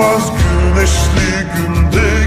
Yanmaz güneşli günde